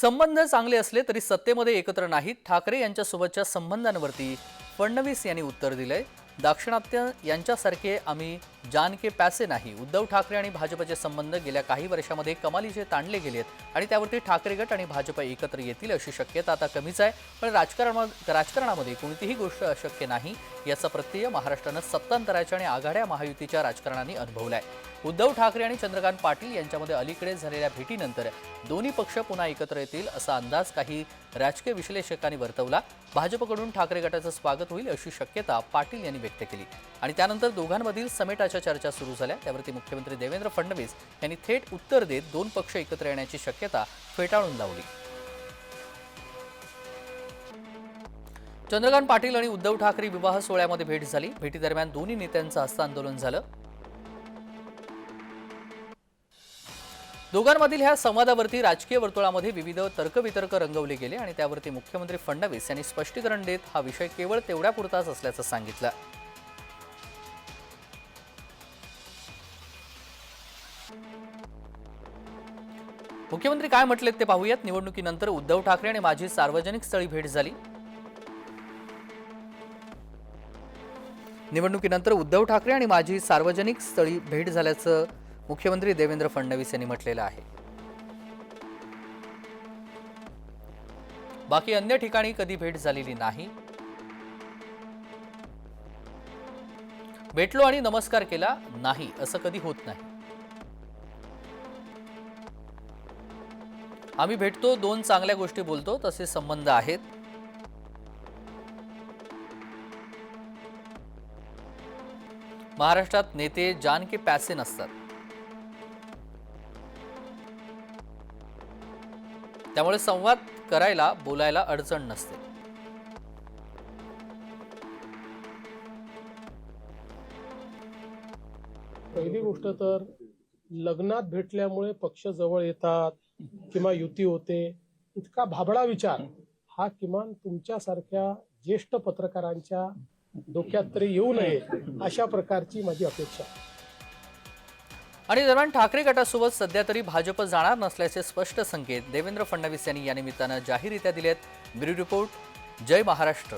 संबंध चांगले असले तरी सत्तेमध्ये एकत्र नाहीत. ठाकरे यांच्यासोबतच्या संबंधांवरती फडणवीस यांनी उत्तर दिलंय. दाक्षिणात्य यांच्यासारखे आम्ही जानके पॅसे नाही. उद्धव ठाकरे आणि भाजपचे संबंध गेल्या काही वर्षामध्ये कमालीचे ताणले गेलेत आणि त्यावरती ठाकरे गट आणि भाजप एकत्र येतील अशी शक्यता आता कमीच आहे. पण राजकारणा राजकारणामध्ये कोणतीही गोष्ट अशक्य नाही याचा प्रत्यय महाराष्ट्रानं सत्तांतराच्या आणि आघाड्या महायुतीच्या राजकारणाने अनुभवलाय. उद्धव ठाकरे आणि चंद्रकांत पाटील यांच्यामध्ये अलीकडे झालेल्या भेटीनंतर दोन्ही पक्ष पुन्हा एकत्र येतील असा अंदाज काही राजकीय विश्लेषकांनी वर्तवला. भाजपकडून ठाकरे गटाचं स्वागत होईल अशी शक्यता पाटील यांनी व्यक्त केली. आणि त्यानंतर दोघांमधील समेटाच्या चर्चा सुरू झाल्या. त्यावरती मुख्यमंत्री देवेंद्र फडणवीस यांनी थेट उत्तर देत दोन पक्ष एकत्र येण्याची शक्यता फेटाळून लावली. चंद्रकांत पाटील आणि उद्धव ठाकरे विवाह सोहळ्यामध्ये भेट झाली. भेटीदरम्यान दोन्ही नेत्यांचं हस्तांदोलन झालं. दोघांमधील ह्या संवादावरती राजकीय वर्तुळामध्ये विविध तर्कवितर्क रंगवले गेले आणि त्यावरती मुख्यमंत्री फडणवीस यांनी स्पष्टीकरण देत हा विषय केवळ तेवढ्यापुरताच असल्याचं सांगितलं. मुख्यमंत्री काय म्हटलेत ते पाहूयात. निवडणुकीनंतर उद्धव ठाकरे आणि माझी सार्वजनिक स्थळी भेट झाली. निवडणुकीनंतर उद्धव ठाकरे आणि माझी सार्वजनिक स्थळी भेट झाल्याचं मुख्यमंत्री देवेंद्र फडणवीस यांनी म्हटलेलं आहे. बाकी अन्य ठिकाणी कधी भेट झालेली नाही. भेटलो आणि नमस्कार केला नाही असं कधी होत नाही. आम्ही भेटतो दोन चांगल्या गोष्टी बोलतो तसे संबंध आहेत. महाराष्ट्रात नेते जान के पॅसे नसतात. त्यामुळे संवाद करायला बोलायला अडचण नसते. पहिली गोष्ट तर लग्नात भेटल्यामुळे पक्ष जवळ येतात किंवा युती होते इतका भाबडा विचार हा किमान तुमच्यासारख्या ज्येष्ठ पत्रकारांच्या डोक्यात तरी येऊ नये अशा प्रकारची माझी अपेक्षा आणि दरम्यान ठाकरे गटासोबत सध्या तरी भाजप जाणार नसल्याचे स्पष्ट संकेत देवेंद्र फडणवीस यांनी या निमित्तानं जाहीररित्या दिलेत. ब्युरो रिपोर्ट जय महाराष्ट्र.